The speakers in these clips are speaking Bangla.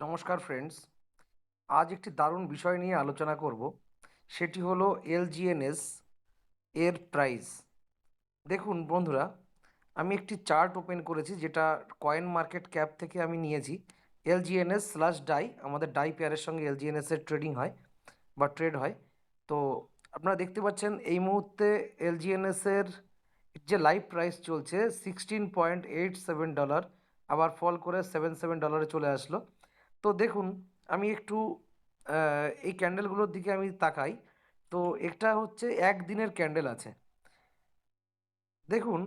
নমস্কার ফ্রেন্ডস আজ একটি দারুণ বিষয় নিয়ে আলোচনা করব। সেটি হলো এলজিএনএস এর প্রাইস দেখুন বন্ধুরা, আমি একটি চার্ট ওপেন করেছি যেটা কয়েন মার্কেট ক্যাপ থেকে আমি নিয়েছি। এলজিএনএস স্ল্যাশ ডাই আমাদের ডাই পেয়ারের সঙ্গে এলজিএনএস এর ট্রেডিং হয় বা ট্রেড হয়। তো আপনারা দেখতে পাচ্ছেন এই মুহূর্তে এলজিএনএস এর যে লাইভ প্রাইস চলছে sixteen point eight seven dollar আবার ফল করে সেভেন সেভেন ডলারে চলে আসলো। তো দেখুন, আমি একটু এই ক্যান্ডেলগুলোর দিকে আমি তাকাই। তো একটা হচ্ছে একদিনের ক্যান্ডেল আছে। দেখুন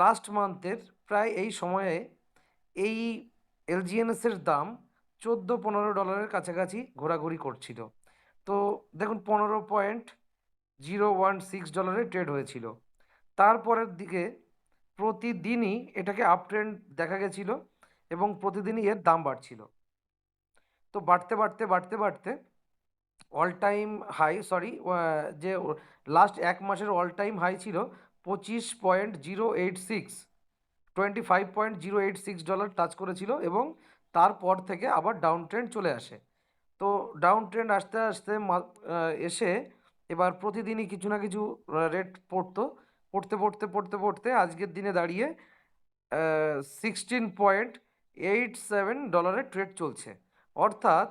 লাস্ট মান্থের প্রায় এই সময়ে এই এলজিএনএস এর দাম চোদ্দ পনেরো ডলারের কাছাকাছি ঘোরাঘুরি করছিল। তো দেখুন, পনেরো পয়েন্ট জিরো ওয়ান সিক্স ডলারে ট্রেড হয়েছিল। তারপরের দিকে প্রতিদিনই এটাকে আপ ট্রেন্ড দেখা গেছিল। এবং প্রতিদিনই এর দাম বাড়ছিল। তো বাড়তে বাড়তে বাড়তে বাড়তে অল টাইম হাই সরি যে লাস্ট এক মাসের অল টাইম হাই ছিল পঁচিশ point zero eight six twenty five point zero eight six dollar touch করেছিল এবং তারপর থেকে আবার ডাউন ট্রেন্ড চলে আসে। তো ডাউন ট্রেন্ড আস্তে আস্তে এসে এবার প্রতিদিনই কিছু না কিছু রেট পড়তো। পড়তে পড়তে পড়তে পড়তে আজকের দিনে দাঁড়িয়ে সিক্সটিন পয়েন্ট এইট সেভেন ডলারের ট্রেড চলছে। অর্থাৎ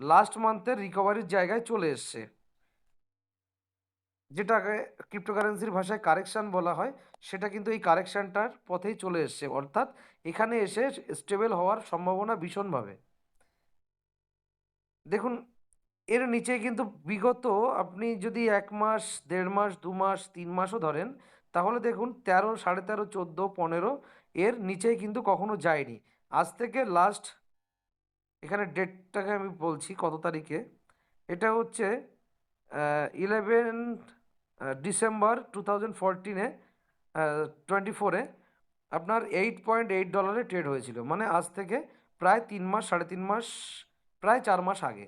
লাস্ট মান্থের রিকভারির জায়গায় চলে এসছে। যেটাকে ক্রিপ্টোকারেন্সির ভাষায় কারেকশান বলা হয়, সেটা কিন্তু এই কারেকশানটার পথেই চলে এসছে। অর্থাৎ এখানে এসে স্টেবল হওয়ার সম্ভাবনা ভীষণভাবে। দেখুন, এর নিচে কিন্তু বিগত আপনি যদি এক মাস, দেড় মাস, দু মাস, তিন মাসও ধরেন, তাহলে দেখুন তেরো, সাড়ে তেরো, চোদ্দ, পনেরো এর নিচে কিন্তু কখনো যায়নি। আজ থেকে লাস্ট এখানে ডেটটাকে আমি বলছি কত তারিখে? এটা হচ্ছে ইলেভেন ডিসেম্বর টু থাউজেন্ড ফোরটিনে টোয়েন্টি ফোরে আপনার এইট পয়েন্ট এইট ডলারে ট্রেড হয়েছিল। মানে আজ থেকে প্রায় তিন মাস, সাড়ে তিন মাস, প্রায় চার মাস আগে।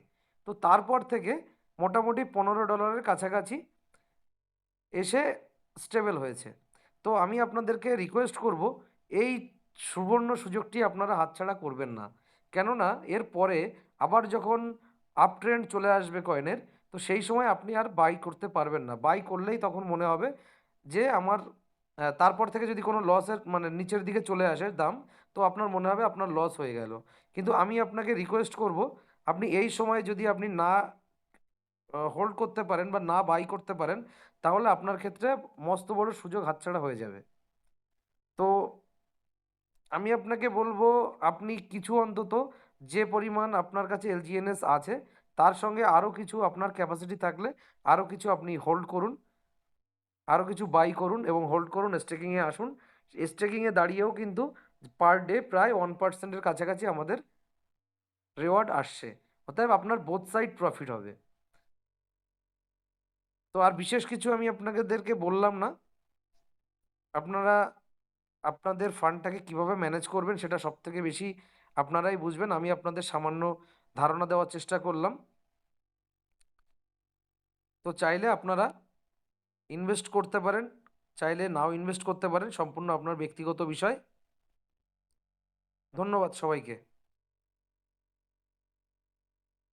তো তারপর থেকে মোটামুটি পনেরো ডলারের কাছাকাছি এসে স্টেবল হয়েছে। তো আমি আপনাদেরকে রিকোয়েস্ট করব, এই সুবর্ণ সুযোগটি আপনারা হাতছাড়া করবেন না। কেননা, এর পরে আবার যখন আপ ট্রেন্ড চলে আসবে কয়েনের তো সেই সময় আপনি আর বাই করতে পারবেন না। বাই করলেই তখন মনে হবে যে আমার তারপর থেকে যদি কোনো লসের মানে নিচের দিকে চলে আসে দাম, তো আপনার মনে হবে আপনার লস হয়ে গেল। কিন্তু আমি আপনাকে রিকোয়েস্ট করব, আপনি এই সময় যদি আপনি না হোল্ড করতে পারেন বা না বাই করতে পারেন, তাহলে আপনার ক্ষেত্রে মস্ত বড় সুযোগ হাতছাড়া হয়ে যাবে। তো আমি আপনাকে বলব, আপনি কিছু অন্তত যে পরিমাণ আপনার কাছে এলজিএনএস আছে, তার সঙ্গে আরও কিছু আপনার ক্যাপাসিটি থাকলে আরও কিছু আপনি হোল্ড করুন। আরও কিছু বাই করুন এবং হোল্ড করুন স্টেকিংয়ে আসুন। স্টেকিংয়ে দাঁড়িয়েও কিন্তু পার ডে প্রায় ওয়ান পার্সেন্টের কাছাকাছি আমাদের রেওয়ার্ড আসছে। অতএব আপনার বোথ সাইড প্রফিট হবে। তো আর বিশেষ কিছু আমি আপনাদেরকে বললাম না। আপনারা আপনাদের ফান্ডটাকে কীভাবে ম্যানেজ করবেন সেটা সব থেকে বেশি আপনারাই বুঝবেন। আমি আপনাদের সামান্য ধারণা দেওয়ার চেষ্টা করলাম। তো চাইলে আপনারা ইনভেস্ট করতে পারেন, চাইলে নাও ইনভেস্ট করতে পারেন, সম্পূর্ণ আপনার ব্যক্তিগত বিষয়। ধন্যবাদ সবাইকে।